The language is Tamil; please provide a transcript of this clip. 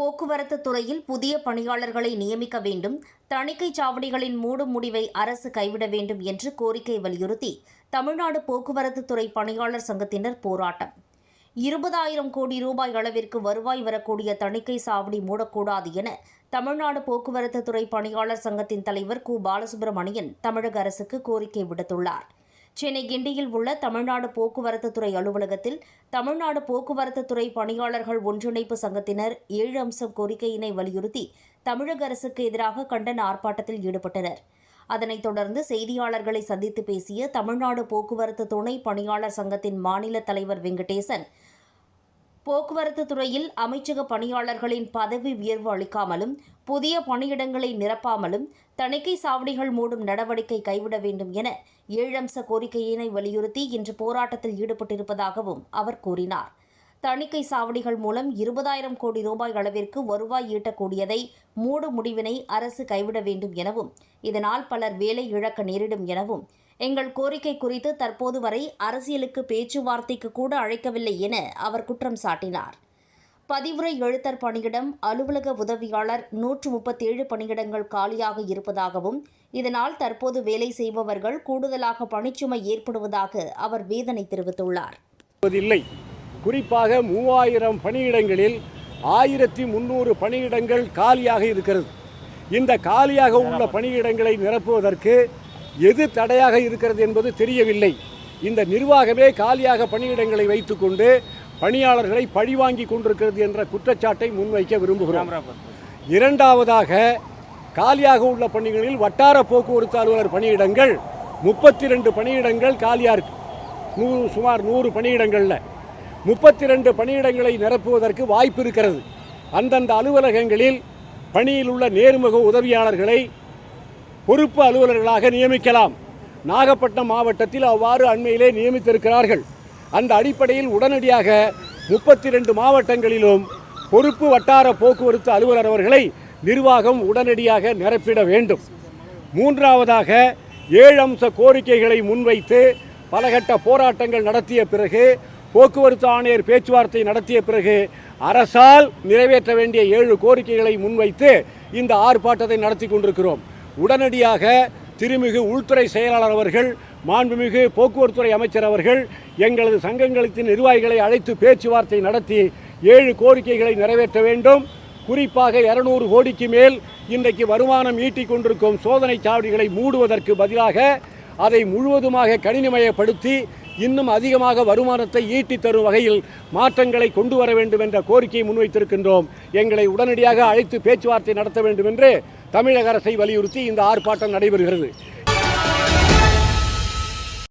போக்குவரத்து துறையில் புதிய பணியாளர்களை நியமிக்க வேண்டும் தணிக்கை சாவடிகளின் மூடும் முடிவை அரசு கைவிட வேண்டும் என்று கோரிக்கை வலியுறுத்தி தமிழ்நாடு போக்குவரத்து துறை பணியாளர் சங்கத்தினர் போராட்டம். இருபதாயிரம் கோடி ரூபாய் அளவிற்கு வருவாய் வரக்கூடிய தணிக்கை சாவடி மூடக்கூடாது என தமிழ்நாடு போக்குவரத்து துறை பணியாளர் சங்கத்தின் தலைவர் கு. பாலசுப்ரமணியன் தமிழக அரசுக்கு கோரிக்கை விடுத்துள்ளார். சென்னை கிண்டியில் உள்ள தமிழ்நாடு போக்குவரத்து துறை அலுவலகத்தில் தமிழ்நாடு போக்குவரத்து துறை பணியாளர்கள் ஒன்றிணைப்பு சங்கத்தினர் ஏழு அம்சம் கோரிக்கையினை வலியுறுத்தி தமிழக அரசுக்கு எதிராக கண்டன ஆர்ப்பாட்டத்தில் ஈடுபட்டனர். அதனைத் தொடர்ந்து செய்தியாளர்களை சந்தித்து பேசிய தமிழ்நாடு போக்குவரத்து துணை பணியாளர் சங்கத்தின் மாநில தலைவர் வெங்கடேசன் போக்குவரத்து துறையில் அமைச்சக பணியாளர்களின் பதவி உயர்வு அளிக்காமலும் புதிய பணியிடங்களை நிரப்பாமலும் தணிக்கை சாவடிகள் மூடும் நடவடிக்கை கைவிட வேண்டும் என ஏழம்ச கோரிக்கையினை வலியுறுத்தி இன்று போராட்டத்தில் ஈடுபட்டிருப்பதாகவும் அவர் கூறினார். தணிக்கை சாவடிகள் மூலம் இருபதாயிரம் கோடி ரூபாய் அளவிற்கு வருவாய் ஈட்டக்கூடியதை மூடும் முடிவினை அரசு கைவிட வேண்டும் எனவும் இதனால் பலர் வேலை இழக்க நேரிடும் எனவும் எங்கள் கோரிக்கை குறித்து தற்போது வரை அரசியலுக்கு பேச்சுவார்த்தைக்கு கூட அழைக்கவில்லை என அவர் குற்றம் சாட்டினார். பதிவுரை எழுத்தர் பணியிடம் அலுவலக உதவியாளர் நூற்று முப்பத்தேழு பணியிடங்கள் காலியாக இருப்பதாகவும் இதனால் தற்போது வேலை செய்பவர்கள் கூடுதலாக பணிச்சுமை ஏற்படுவதாக அவர் வேதனை தெரிவித்துள்ளார். இல்லை. குறிப்பாக மூவாயிரம் பணியிடங்களில் ஆயிரத்தி முன்னூறு பணியிடங்கள் காலியாக இருக்கிறது. இந்த காலியாக உள்ள பணியிடங்களை நிரப்புவதற்கு எது தடையாக இருக்கிறது என்பது தெரியவில்லை. இந்த நிர்வாகமே காலியாக பணியிடங்களை வைத்துக்கொண்டு பணியாளர்களை பழிவாங்கி கொண்டிருக்கிறது என்ற குற்றச்சாட்டை முன்வைக்க விரும்புகிறோம். இரண்டாவதாக காலியாக உள்ள பணிகளில் வட்டார போக்குவரத்து அலுவலர் பணியிடங்கள் முப்பத்தி ரெண்டு பணியிடங்கள் காலியாக இருக்கு. நூறு சுமார் நூறு பணியிடங்களில். முப்பத்தி ரெண்டு பணியிடங்களை நிரப்புவதற்கு வாய்ப்பு இருக்கிறது. அந்தந்த அலுவலகங்களில் பணியில் உள்ள நேர்முக உதவியாளர்களை பொறுப்பு அலுவலர்களாக நியமிக்கலாம். நாகப்பட்டினம் மாவட்டத்தில் அவ்வாறு அண்மையிலே நியமித்திருக்கிறார்கள். அந்த அடிப்படையில் உடனடியாக முப்பத்தி ரெண்டு மாவட்டங்களிலும் பொறுப்பு வட்டார போக்குவரத்து அலுவலர் அவர்களை நிர்வாகம் உடனடியாக நிரப்பிட வேண்டும். மூன்றாவதாக ஏழு அம்ச கோரிக்கைகளை முன்வைத்து பலகட்ட போராட்டங்கள் நடத்திய பிறகு போக்குவரத்து ஆணையர் பேச்சுவார்த்தை நடத்திய பிறகு அரசால் நிறைவேற்ற வேண்டிய ஏழு கோரிக்கைகளை முன்வைத்து இந்த ஆர்ப்பாட்டத்தை நடத்தி கொண்டிருக்கிறோம். உடனடியாக திருமிகு உள்துறை செயலாளர் அவர்கள் மாண்புமிகு போக்குவரத்துறை அமைச்சர் அவர்கள் எங்களது சங்கங்களின் நிர்வாகிகளை அழைத்து பேச்சுவார்த்தை நடத்தி ஏழு கோரிக்கைகளை நிறைவேற்ற வேண்டும். குறிப்பாக இருநூறு கோடிக்கு மேல் இன்றைக்கு வருமானம் ஈட்டிக் கொண்டிருக்கும் சோதனை சாவடிகளை மூடுவதற்கு பதிலாக அதை முழுவதுமாக கணினிமயப்படுத்தி இன்னும் அதிகமாக வருமானத்தை ஈட்டி தரும் வகையில் மாற்றங்களை கொண்டு வர வேண்டும் என்ற கோரிக்கையை முன்வைத்திருக்கின்றோம். எங்களை உடனடியாக அழைத்து பேச்சுவார்த்தை நடத்த வேண்டும் என்று தமிழக அரசை வலியுறுத்தி இந்த ஆர்ப்பாட்டம் நடைபெறுகிறது.